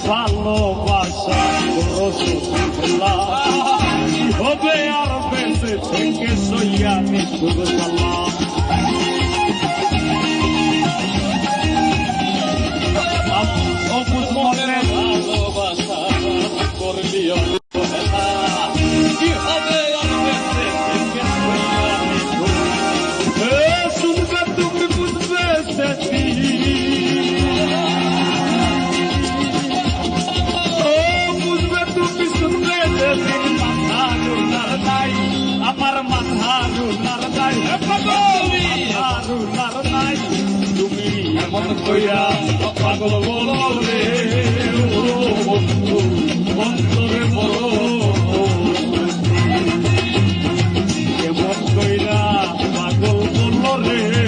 fallo passa con rosso sempre là. O due arpente perché sognami dove sta là o cusmo le fallo passa con rio Haru নার নাই তুমি হারু নার নাই তুমি এমন কইরা পাগল বলো রে বন্ধু অন্তরে বলো এমন কইরা পাগল বলো রে